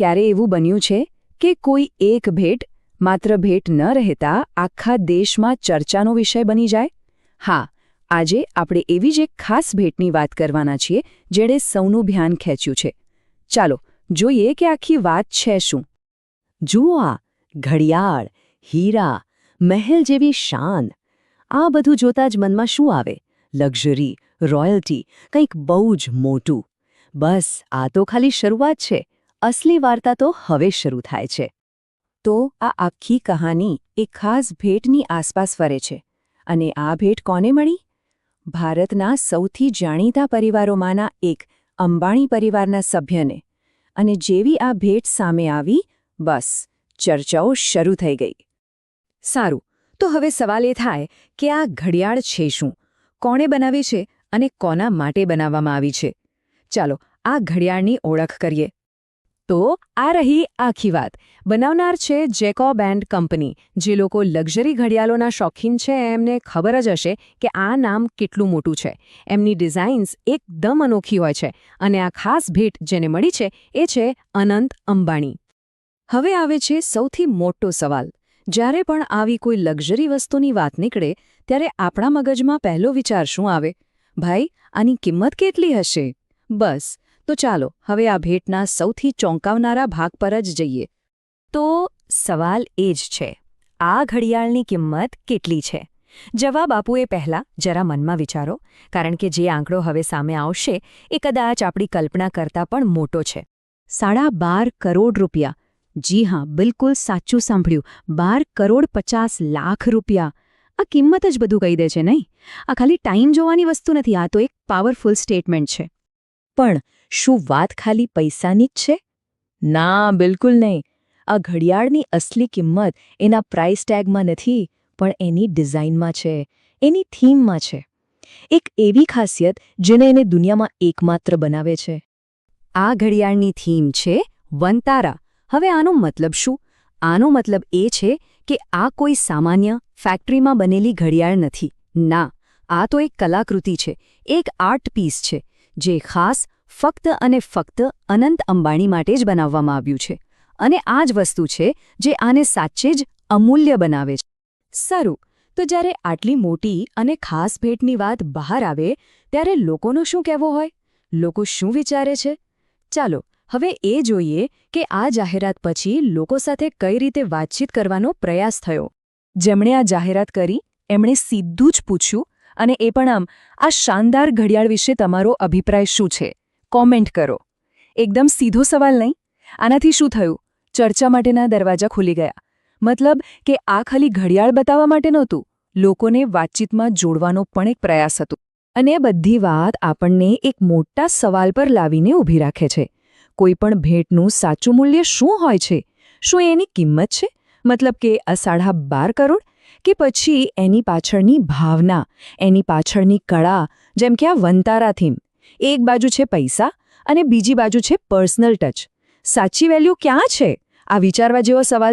ક્યારે એવું બન્યું છે કે કોઈ એક ભેટ માત્ર ભેટ ન રહેતા આખા દેશમાં ચર્ચાનો વિષય બની જાય? હા, આજે આપણે એવી જ એક ખાસ ભેટની વાત કરવાના છીએ જેણે સૌનું ધ્યાન ખેંચ્યું છે. ચાલો, જોઈએ કે આખી વાત છે શું. જુઓ આ, ઘડિયાળ, હીરા, મહેલ જેવી શાન. આ બધું જોતા જ મનમાં શું આવે? લક્ઝરી, રોયલ્ટી, કંઈક બહુ જ મોટું. બસ, આ તો ખાલી શરૂઆત છે. અસલી વાર્તા તો હવે શરૂ થાય છે. તો આ આખી કહાની એક ખાસ ભેટની આસપાસ ફરે છે. અને આ ભેટ કોને મળી? ભારતના સૌથી જાણીતા પરિવારોમાંના એક અંબાણી પરિવારના સભ્યને. અને જેવી આ ભેટ સામે આવી, બસ, ચર્ચાઓ શરૂ થઈ ગઈ. સારું, તો હવે સવાલ એ થાય કે આ ઘડિયાળ છે શું? કોણે બનાવી છે અને કોના માટે બનાવવામાં આવી છે? ચાલો, આ ઘડિયાળની ઓળખ કરીએ. તો આ રહી આખી વાત. બનાવનાર છે જેકોબ એન્ડ કંપની. જે લોકો લક્ઝરી ઘડિયાળોના શોખીન છે, એમને ખબર જ હશે કે આ નામ કેટલું મોટું છે. એમની ડિઝાઇન્સ એકદમ અનોખી હોય છે અને આ ખાસ ભેટ જેને મળી છે એ છે અનંત અંબાણી. હવે આવે છે સૌથી મોટો સવાલ. જ્યારે પણ આવી કોઈ લક્ઝરી વસ્તુની વાત નીકળે, ત્યારે આપણા મગજમાં પહેલો વિચાર શું આવે? ભાઈ, આની કિંમત કેટલી હશે? બસ. તો ચાલો, હવે આ ભેટના સૌથી ચોંકાવનારા ભાગ પર જ જઈએ. તો, સવાલ એ જ છે, આ ઘડિયાળની કિંમત કેટલી છે? જવાબ આપવું એ પહેલાં, જરા મનમાં વિચારો, કારણ કે જે આંકડો હવે સામે આવશે, એ કદાચ આપણી કલ્પના કરતાં પણ મોટો છે. સાડા બાર કરોડ રૂપિયા. જી હા, બિલકુલ સાચું સાંભળ્યું. બાર કરોડ પચાસ લાખ રૂપિયા. આ કિંમત જ બધું કહી દે છે, નહીં? આ ખાલી ટાઈમ જોવાની વસ્તુ નથી, આ તો એક પાવરફુલ સ્ટેટમેન્ટ છે. પણ શું વાત ખાલી પૈસાની જ છે? ના, બિલકુલ નહીં. આ ઘડિયાળની અસલી કિંમત એના પ્રાઇસ ટેગમાં નથી, પણ એની ડિઝાઇનમાં છે. એની થીમમાં છે. એક એવી ખાસિયત જેને એને દુનિયામાં એકમાત્ર બનાવે છે. આ ઘડિયાળની થીમ છે વંતારા. હવે આનો મતલબ શું? આનો મતલબ એ છે કે આ કોઈ સામાન્ય ફેક્ટરીમાં બનેલી ઘડિયાળ નથી. ના, આ તો એક કલાકૃતિ છે. એક આર્ટ પીસ છે. જે ખાસ ફક્ત અને ફક્ત અનંત અંબાણી માટે જ બનાવવામાં આવ્યું છે. અને આ જ વસ્તુ છે જે આને સાચે જ અમૂલ્ય બનાવે છે. સારું, તો જ્યારે આટલી મોટી અને ખાસ ભેટની વાત બહાર આવે, ત્યારે લોકોનો શું કહેવો હોય? લોકો શું વિચારે છે? ચાલો, હવે એ જોઈએ કે આ જાહેરાત પછી લોકો સાથે કઈ રીતે વાતચીત કરવાનો પ્રયાસ થયો. જેમણે આ જાહેરાત કરી, એમણે સીધું જ પૂછ્યું અને એ પણ આમ, આ શાનદાર ઘડિયાળ વિશે તમારો અભિપ્રાય શું છે? કોમેન્ટ કરો. એકદમ સીધો સવાલ નહીં. આનાથી શું થયું? ચર્ચા માટેના દરવાજા ખુલી ગયા. મતલબ કે આ ખાલી ઘડિયાળ બતાવવા માટે નહોતું. લોકોને વાતચીતમાં જોડવાનો પણ એક પ્રયાસ હતો. અને બધી વાત આપણને એક મોટા સવાલ પર લાવીને ઊભી રાખે છે. કોઈપણ ભેટનું સાચું મૂલ્ય શું હોય છે? શું એની કિંમત છે? મતલબ કે સાડા બાર કરોડ કે પછી એની પાછળની ભાવના, એની પાછળની કળા, જેમ કે આ વંતારા થીમ એક બાજુ છે પૈસા અને બીજી બાજુ છે પર્સનલ ટચ સાચી વેલ્યુ ક્યાં છે? આ વિચારવા જેવો સવાલ